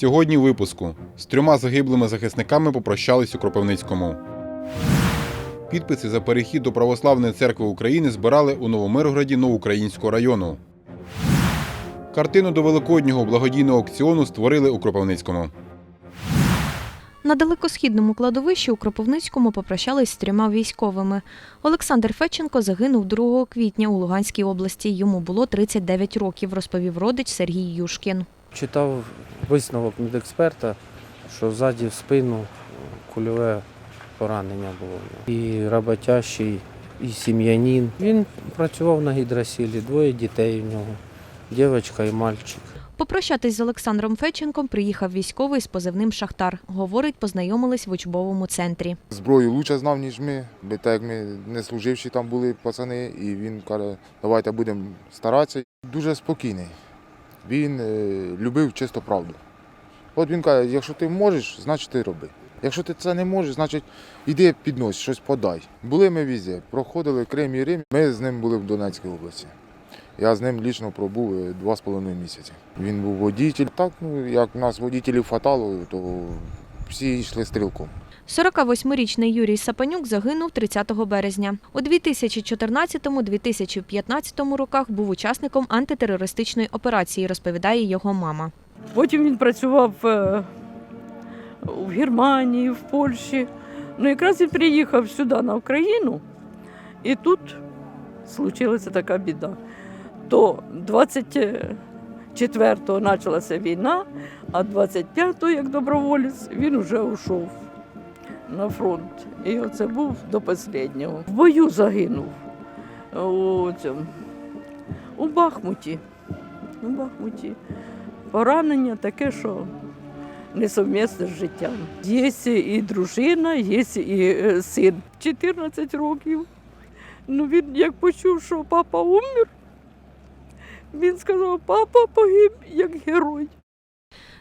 Сьогодні у випуску з трьома загиблими захисниками попрощались у Кропивницькому. Підписи за перехід до Православної церкви України збирали у Новомиргороді Новоукраїнського району. Картину до великоднього благодійного аукціону створили у Кропивницькому. На далекосхідному кладовищі у Кропивницькому попрощались з трьома військовими. Олександр Федченко загинув 2 квітня у Луганській області. Йому було 39 років, розповів родич Сергій Юшкін. Читав висновок медексперта, що ззаді в спину кульове поранення було. І роботящий, і сім'янин. Він працював на гідросілі, двоє дітей у нього, дівчинка і мальчик. Попрощатись з Олександром Федченком приїхав військовий з позивним Шахтар. Говорить, познайомились в учбовому центрі. Зброю лучше знав, ніж ми, бо так як ми не служивші там були пацани, і він каже, давайте будемо старатися. Дуже спокійний. Він е, любив чисто правду. От він каже, якщо ти можеш, значить ти роби. Якщо ти це не можеш, значить іди піднось, щось подай. Були ми візі, проходили Крим і Рим. Ми з ним були в Донецькій області. Я з ним лічно пробув е, два з половиною місяці. Він був водитель. Так, ну як у нас водітелів хватало, то всі йшли стрілком. 48-річний Юрій Сапанюк загинув 30 березня. У 2014-2015 роках був учасником антитерористичної операції, розповідає його мама. Потім він працював е, в Германії, в Польщі. Ну, якраз він приїхав сюди на Україну, і тут случилася така біда. То 24-го почалася війна, а 25-го, як доброволець, він вже ушов на фронт. І оце був до останнього. В бою загинув у, у Бахмуті. У Бахмуті поранення таке, що несовмісне з життям. Є і дружина, є і е, син. 14 років. Ну він як почув, що папа умер, він сказав, папа погиб як герой.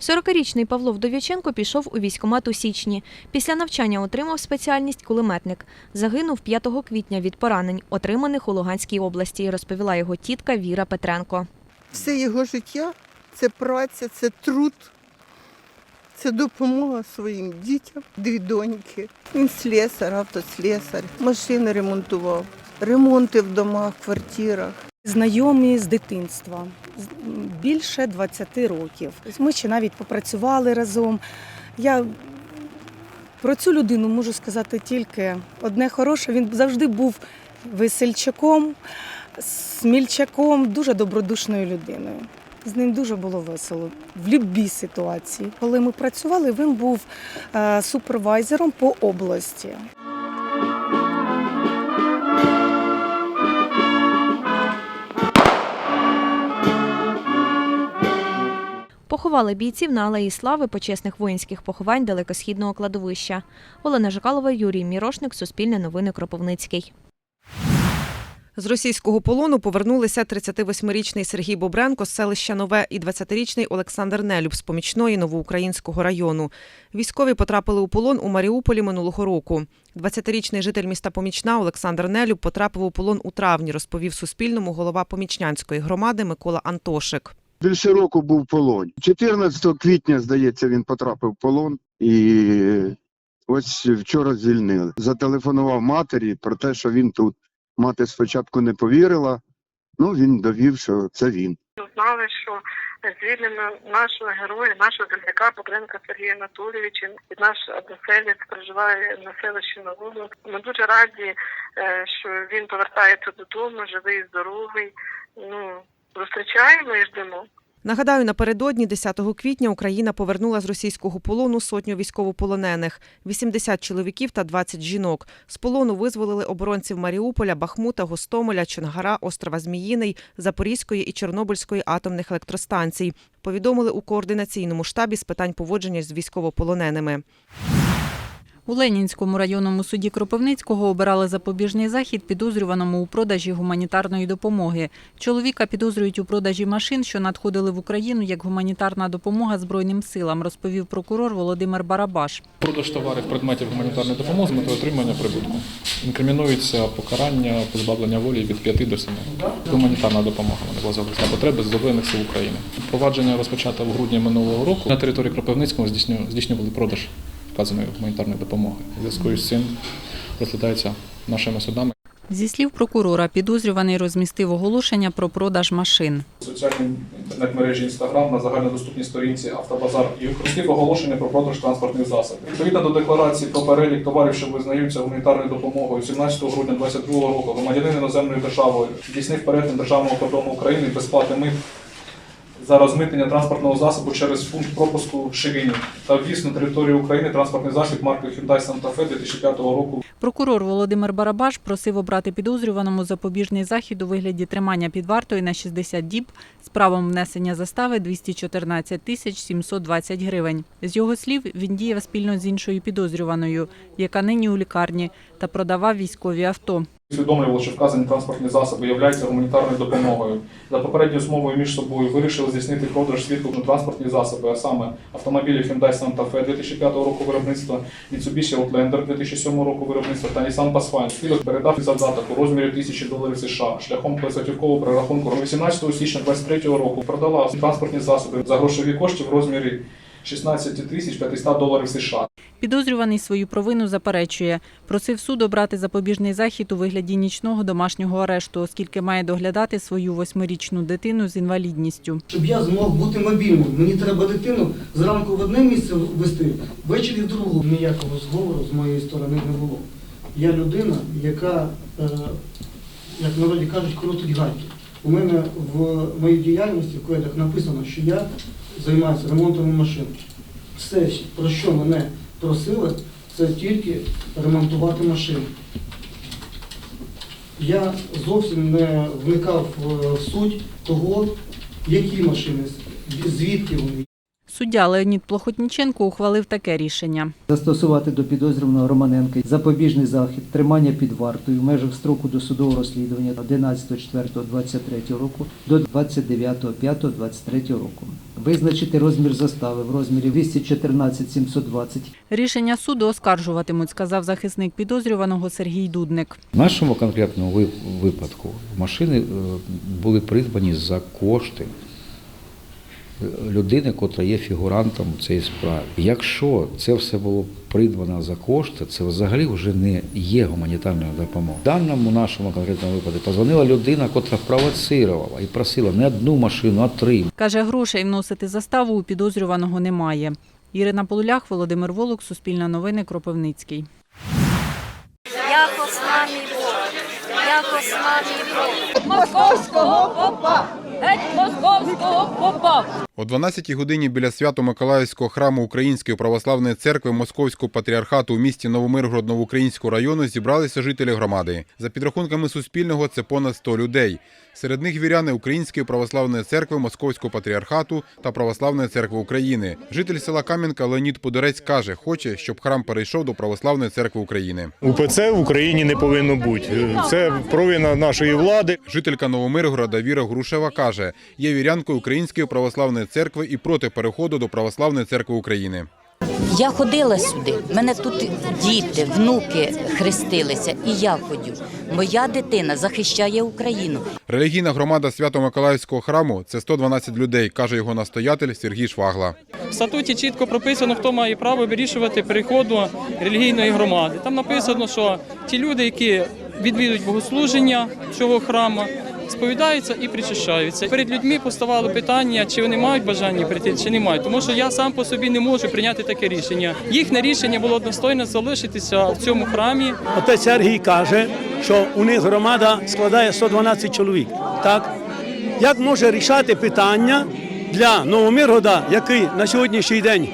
40-річний Павло Вдов'яченко пішов у військкомат у січні. Після навчання отримав спеціальність кулеметник. Загинув 5 квітня від поранень, отриманих у Луганській області, розповіла його тітка Віра Петренко. Все його життя це праця, це труд, це допомога своїм дітям, дві доньки. Він слесар, автослесар, машини ремонтував, ремонти в домах, квартирах. Знайомі з дитинства більше 20 років. Ми ще навіть попрацювали разом. Я про цю людину можу сказати тільки одне хороше. Він завжди був весельчаком, смільчаком, дуже добродушною людиною. З ним дуже було весело в будь-якій ситуації. Коли ми працювали, він був е, супервайзером по області. Поховали бійців на Алеї Слави почесних воїнських поховань далекосхідного кладовища. Олена Жикалова, Юрій Мірошник, Суспільне новини Кропивницький. З російського полону повернулися 38-річний Сергій Бобренко з селища Нове і 20-річний Олександр Нелюб з помічної Новоукраїнського району. Військові потрапили у полон у Маріуполі минулого року. 20-річний житель міста Помічна Олександр Нелюб потрапив у полон у травні, розповів Суспільному голова Помічнянської громади Микола Антошик. Більше року був в полоні. 14 квітня, здається, він потрапив в полон і ось вчора звільнили. Зателефонував матері про те, що він тут. Мати спочатку не повірила, ну він довів, що це він. Знали, що звільнено нашого героя, нашого земляка Петренка Сергія Анатолійовича. Наш односелець проживає на селищі Новому. Ми дуже раді, е, що він повертається додому, живий, здоровий. Ну зустрічаємо і ждемо. Нагадаю, напередодні 10 квітня Україна повернула з російського полону сотню військовополонених – 80 чоловіків та 20 жінок. З полону визволили оборонців Маріуполя, Бахмута, Гостомеля, Чонгара, Острова Зміїний, Запорізької і Чорнобильської атомних електростанцій. Повідомили у координаційному штабі з питань поводження з військовополоненими. У Ленінському районному суді Кропивницького обирали запобіжний захід підозрюваному у продажі гуманітарної допомоги. Чоловіка підозрюють у продажі машин, що надходили в Україну як гуманітарна допомога Збройним силам, розповів прокурор Володимир Барабаш. Продаж товарів предметів гуманітарної допомоги з метою отримання прибутку. Інкримінується покарання позбавлення волі від 5 до 7. Гуманітарна допомога власні потреби Збройних сил України. Провадження розпочато в грудні минулого року. На території Кропивницького здійснювали продаж вказаної гуманітарної допомоги. У зв'язку з цим розглядається нашими судами. Зі слів прокурора, підозрюваний розмістив оголошення про продаж машин. В соціальній інтернет-мережі Instagram на загальнодоступній сторінці Автобазар і використав оголошення про продаж транспортних засобів. Відповідно до декларації про перелік товарів, що визнаються гуманітарною допомогою 17 грудня 2022 року, громадянин іноземної держави здійснив перетин державного кордону України без сплати мит за розмитнення транспортного засобу через пункт пропуску Ширині та ввіз на територію України транспортний засіб марки Hyundai Santa Fe 2005 року Прокурор Володимир Барабаш просив обрати підозрюваному запобіжний захід у вигляді тримання під вартою на 60 діб з правом внесення застави 214 тисяч 720 гривень. З його слів, він діяв спільно з іншою підозрюваною, яка нині у лікарні, та продавав військові авто. Усвідомлювали, що вказані транспортні засоби являються гуманітарною допомогою. За попередньою змовою між собою вирішили здійснити продаж свідку на транспортні засоби, а саме автомобілі Hyundai Santa Fe 2005 року виробництва, Mitsubishi Outlander 2007 року виробництва та Nissan Pathfinder. Свідок передав завдаток у розмірі 1000 доларів США шляхом безготівкового перерахунку 18 січня 2023 року. Продала транспортні засоби за грошові кошти в розмірі 16 тисяч 500 доларів США. Підозрюваний свою провину заперечує. Просив суд обрати запобіжний захід у вигляді нічного домашнього арешту, оскільки має доглядати свою восьмирічну дитину з інвалідністю. Щоб я змог бути мобільним. Мені треба дитину зранку в одне місце вести, ввечері в другу. Ніякого зговору з моєї сторони не було. Я людина, яка, е, як в народі кажуть, крутить гайки. У мене в моїй діяльності в кведах написано, що я займаюся ремонтом машин. Все, про що мене просили, це тільки ремонтувати машини. Я зовсім не вникав в суть того, які машини, звідки вони. Суддя Леонід Плохотніченко ухвалив таке рішення. Застосувати до підозрюваного Романенка запобіжний захід, тримання під вартою в межах строку досудового розслідування 11.04.23 року до 29.05.23 року. Визначити розмір застави в розмірі 214 720 Рішення суду оскаржуватимуть, сказав захисник підозрюваного Сергій Дудник. В нашому конкретному ви- випадку машини е, були придбані за кошти людини, котра є фігурантом у цій справі. Якщо це все було придбано за кошти, це взагалі вже не є гуманітарною допомогою. В даному нашому конкретному випадку позвонила людина, котра провоцирувала і просила не одну машину, а три. Каже, грошей вносити заставу у підозрюваного немає. Ірина Полулях, Володимир Волок, Суспільне новини, Кропивницький. Якось нам і Бог, якось нам і Бог. Московського попа, геть московського попа. О 12-й годині біля Свято-Миколаївського храму Української православної церкви Московського патріархату у місті Новомиргород Новоукраїнського району зібралися жителі громади. За підрахунками Суспільного, це понад 100 людей. Серед них віряни Української православної церкви Московського патріархату та Православної церкви України. Житель села Кам'янка Леонід Подорець каже, хоче, щоб храм перейшов до Православної церкви України. УПЦ в Україні не повинно бути. Це провина нашої влади. Жителька Новомиргорода Віра Грушева каже, є вірянкою Української православної церкви і проти переходу до Православної церкви України. Я ходила сюди. в Мене тут діти, внуки хрестилися, і я ходю. Моя дитина захищає Україну. Релігійна громада Свято-Миколаївського храму це 112 людей, каже його настоятель Сергій Швагла. В статуті чітко прописано, хто має право вирішувати переходу релігійної громади. Там написано, що ті люди, які відвідують богослуження цього храму, сповідаються і причащаються. Перед людьми поставало питання, чи вони мають бажання прийти, чи не мають. Тому що я сам по собі не можу прийняти таке рішення. Їхнє рішення було одностойно залишитися в цьому храмі. Отець Сергій каже, що у них громада складає 112 чоловік. Так? Як може рішати питання для Новомиргода, який на сьогоднішній день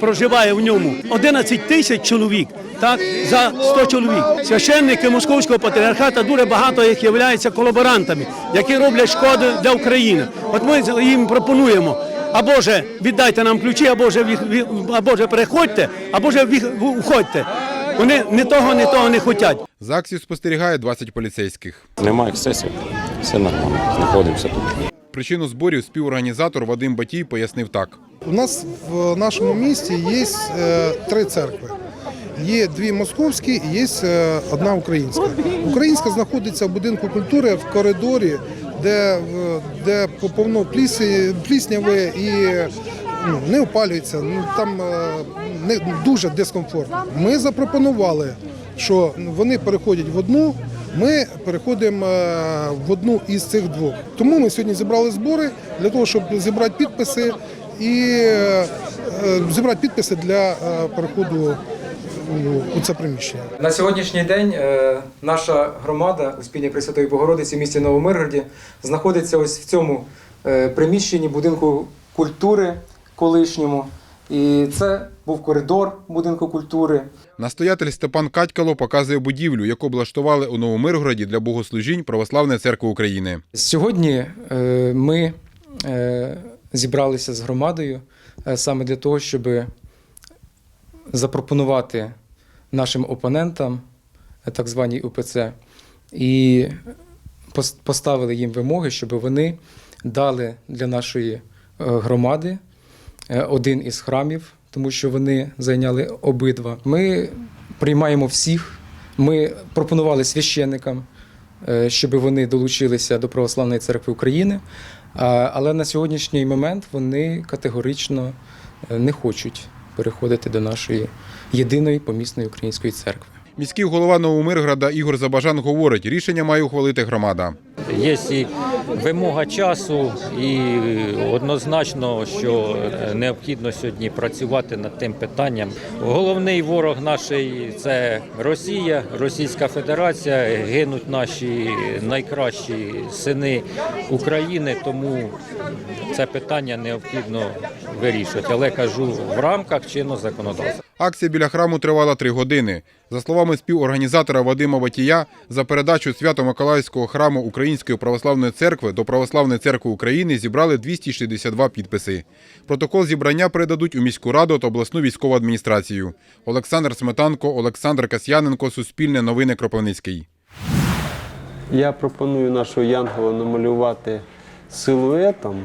проживає в ньому 11 тисяч чоловік, так, за 100 чоловік. Священники Московського патріархата дуже багато їх являються колаборантами, які роблять шкоду для України. От ми їм пропонуємо або же віддайте нам ключі, або ві- або же переходьте, або ві- уходьте. Вони ні того, ні того не хочуть. За акцією спостерігає 20 поліцейських. Немає ексцесів, все нормально, знаходимося тут. Причину зборів співорганізатор Вадим Батій пояснив так. У нас в нашому місті є е, три церкви. Є дві московські і є е, одна українська. Українська знаходиться в будинку культури в коридорі, де, в- де повно плісняве і ну, не опалюється. Ну, там е, не, дуже дискомфортно. Ми запропонували, що вони переходять в одну. Ми переходимо е, в одну із цих двох. Тому ми сьогодні зібрали збори для того, щоб зібрати підписи і е, е, зібрати підписи для переходу у- у це приміщення. На сьогоднішній день наша громада Успіння Пресвятої Богородиці в місті Новомиргороді знаходиться ось в цьому приміщенні будинку культури колишньому. І це був коридор будинку культури. Настоятель Степан Катькало показує будівлю, яку облаштували у Новомиргороді для богослужінь Православної церкви України. Сьогодні е, ми е, зібралися з громадою е, саме для того, щоб запропонувати нашим опонентам, так званій УПЦ, і поставили їм вимоги, щоб вони дали для нашої громади один із храмів, тому що вони зайняли обидва. Ми приймаємо всіх. Ми пропонували священникам, е, щоб вони долучилися до Православної церкви України. Але на сьогоднішній момент вони категорично е, не хочуть переходити до нашої єдиної помісної української церкви. Міський голова Новомиргорода Ігор Забажан говорить, рішення має ухвалити громада. Є і вимога часу, і однозначно, що необхідно сьогодні працювати над тим питанням. Головний ворог нашої це Росія, Російська Федерація. Гинуть наші найкращі сини України, тому це питання необхідно вирішувати. Але кажу в рамках чинного законодавства. Акція біля храму тривала три години. За словами співорганізатора Вадима Батія, за передачу Свято-Миколаївського храму Української православної церкви до Православної церкви України зібрали 262 підписи. Протокол зібрання передадуть у міську раду та обласну військову адміністрацію. Олександр Сметанко, Олександр Касьяненко, Суспільне новини Кропивницький. Я пропоную нашого Янгола намалювати силуетом.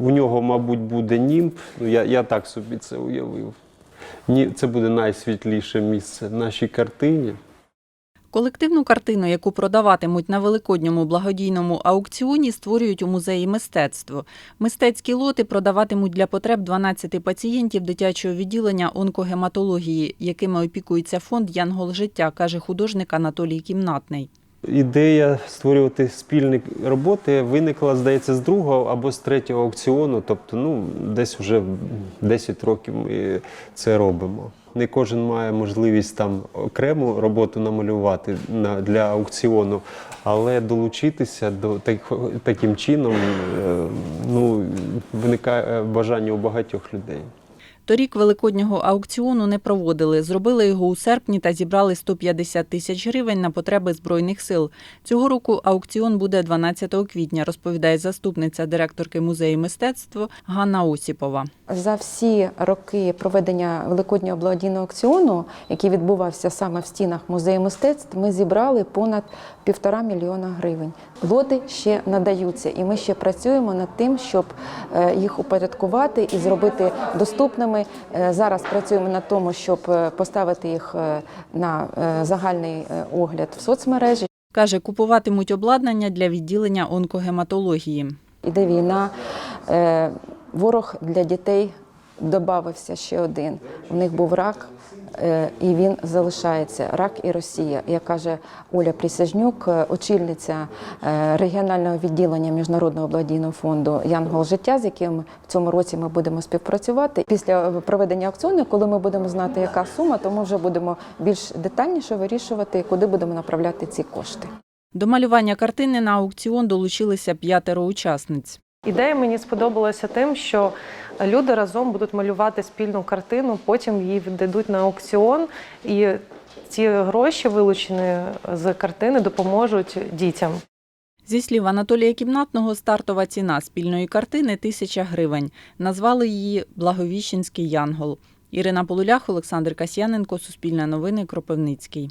У нього, мабуть, буде німб. Ну, я, я так собі це уявив. Ні, це буде найсвітліше місце в нашій картині. Колективну картину, яку продаватимуть на великодньому благодійному аукціоні, створюють у музеї мистецтво. Мистецькі лоти продаватимуть для потреб 12 пацієнтів дитячого відділення онкогематології, якими опікується фонд Янгол життя, каже художник Анатолій Кімнатний. Ідея створювати спільні роботи виникла, здається, з другого або з третього аукціону. Тобто, ну, десь вже 10 років ми це робимо. Не кожен має можливість там окрему роботу намалювати на, для аукціону, але долучитися до так, таким чином е, ну, виникає бажання у багатьох людей. Торік великоднього аукціону не проводили. Зробили його у серпні та зібрали 150 тисяч гривень на потреби збройних сил. Цього року аукціон буде 12 квітня, розповідає заступниця директорки музею мистецтва Ганна Осіпова. За всі роки проведення великоднього благодійного аукціону, який відбувався саме в стінах музею мистецтв, ми зібрали понад півтора мільйона гривень. Лоти ще надаються, і ми ще працюємо над тим, щоб е, їх упорядкувати і зробити доступними. Е, Зараз працюємо над тому, щоб е, поставити їх е, на загальний огляд в соцмережі. Каже, купуватимуть обладнання для відділення онкогематології. Іде війна, ворог для дітей додався ще один. У них був рак, е, і він залишається. Рак і Росія. Як каже Оля Присяжнюк, е, очільниця е, регіонального відділення Міжнародного благодійного фонду Янгол життя, з яким в цьому році ми будемо співпрацювати. Після проведення аукціону, коли ми будемо знати, яка сума, то ми вже будемо більш детальніше вирішувати, куди будемо направляти ці кошти. До малювання картини на аукціон долучилися п'ятеро учасниць. Ідея мені сподобалася тим, що люди разом будуть малювати спільну картину, потім її віддадуть на аукціон, і ці гроші, вилучені з картини, допоможуть дітям. Зі слів Анатолія Кімнатного, стартова ціна спільної картини тисяча гривень. Назвали її Благовіщенський Янгол. Ірина Полулях, Олександр Касьяненко, Суспільне новини, Кропивницький.